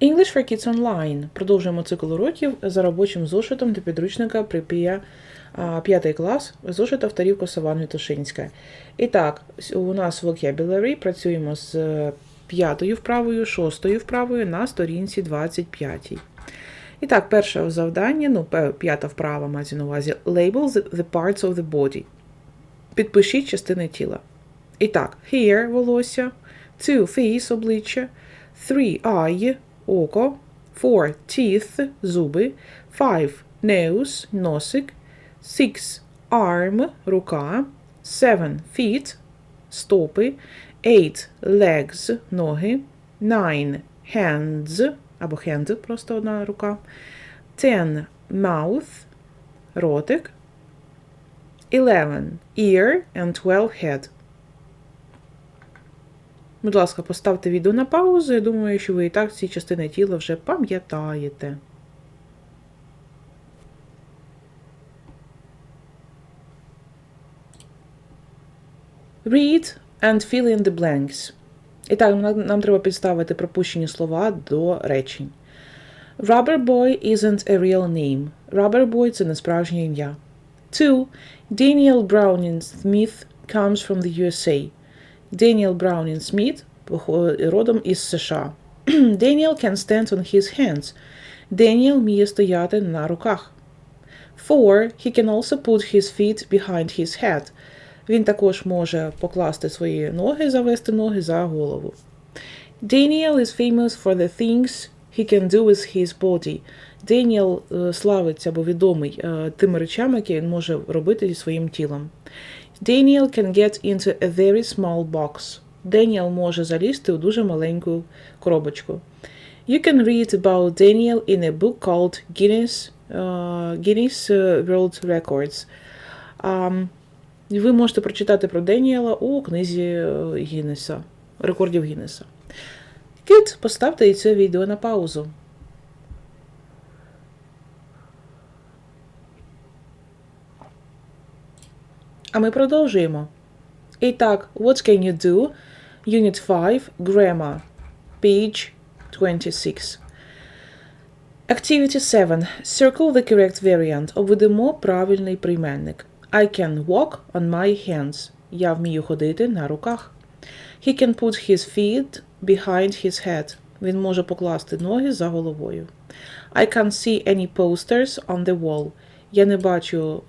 English for Kids Online. Продовжуємо цикл уроків за робочим зошитом для підручника Припія 5 клас, зошит авторів Косован Вітушинська. І так, у нас vocabulary працюємо з е, п'ятою вправою, шостою вправою на сторінці 25. І так, перше завдання, ну, п'ята вправа мається на увазі. Label the, parts of the body. Підпишіть частини тіла. І так, hair – волосся, two – face – обличчя, three – eye – око, four – teeth – зуби, five – nose – носик, six – arm – рука, seven – feet – стопи, eight – legs – ноги, nine – hands або hand – просто одна рука, ten – mouth – ротик, eleven – ear and twelve – head. Будь ласка, поставте відео на паузу. Я думаю, що ви і так ці частини тіла вже пам'ятаєте. Read and fill in the blanks. І так, нам, нам треба підставити пропущені слова до речень. Rubber boy isn't a real name. Rubber boy – це не справжнє ім'я. 2. Daniel Browning Smith comes from the USA. Daniel Browning Smith похо- родом із США. Daniel can stand on his hands. Daniel вміє стояти на руках. 4. He can also put his feet behind his head. Він також може покласти свої ноги, завести ноги за голову. Daniel is famous for the things he can do with his body. Деніел е, славиться або відомий е, тими речами, які він може робити зі своїм тілом. Daniel can get into a very small box. Деніел може залізти у дуже маленьку коробочку. You can read about Daniel in a book called Guinness, uh, Guinness uh, World Records. Um, ви можете прочитати про Деніела у книзі е, Гіннеса, рекордів Гіннеса. Кіт, поставте це відео на паузу. А ми продовжуємо. І так, what can you do? Unit 5, Grammar, page 26. Activity 7. Circle the correct variant. Обведемо правильний прийменник. I can walk on my hands. Я вмію ходити на руках. He can put his feet behind his head. Він може покласти ноги за головою. I can't see any posters on the wall. Я не бачу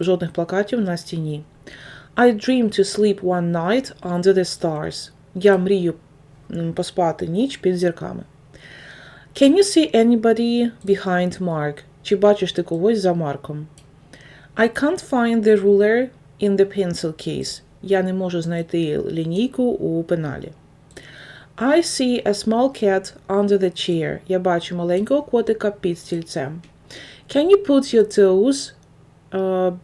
жодних плакатів на стіні. I dream to sleep one night under the stars. Я мрію поспати ніч під зірками. Can you see anybody behind Mark? Чи бачиш ти когось за Марком? I can't find the ruler in the pencil case. Я не можу знайти лінійку у пеналі. I see a small cat under the chair. Я бачу маленького котика під стільцем. Can you put your toes uh,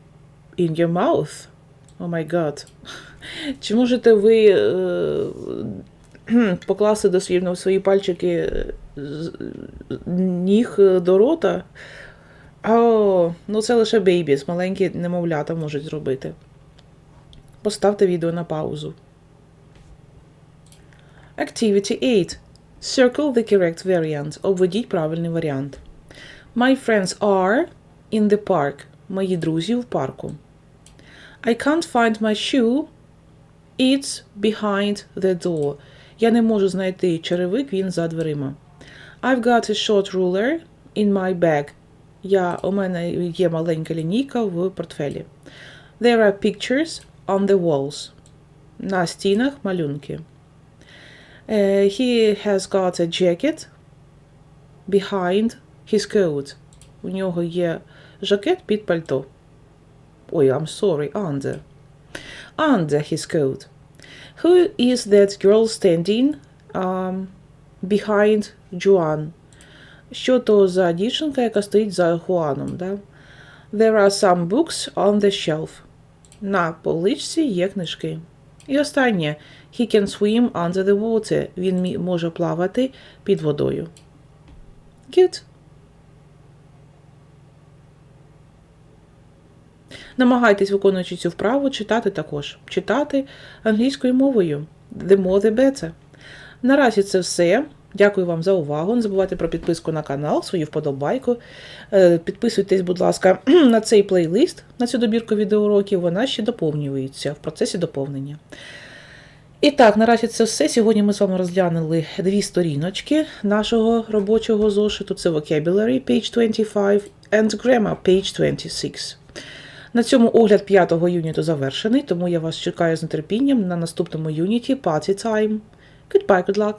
in your mouth? Oh my god. Чи можете ви е, покласти дослівно свої пальчики е, ніг е, до рота? О, ну це лише бейбіс, маленькі немовлята можуть зробити. Поставте відео на паузу. Activity 8. Circle the correct variant. Обведіть правильний варіант. My friends are in the park. Мої друзі в парку. I can't find my shoe. It's behind the door. Я не можу знайти черевик, він за дверима. I've got a short ruler in my bag. Я, у мене є маленька лінійка в портфелі. There are pictures on the walls. На стінах малюнки. Е, he has got a jacket behind his coat. У нього є жакет під пальто. Ой, I'm sorry, under. Under his coat. Who is that girl standing um, behind Joan? Що то за дівчинка, яка стоїть за Хуаном, да? There are some books on the shelf. На поличці є книжки. І останнє. He can swim under the water. Він може плавати під водою. Good. Намагайтесь, виконуючи цю вправу, читати також. Читати англійською мовою. The more the better. Наразі це все. Дякую вам за увагу. Не забувайте про підписку на канал, свою вподобайку. Е, Підписуйтесь, будь ласка, на цей плейлист, на цю добірку відеоуроків. Вона ще доповнюється в процесі доповнення. І так, наразі це все. Сьогодні ми з вами розглянули дві сторіночки нашого робочого зошиту. Це Vocabulary, page 25, and Grammar, page 26. На цьому огляд п'ятого юніту завершений, тому я вас чекаю з нетерпінням на наступному юніті Party Time. Goodbye, good luck!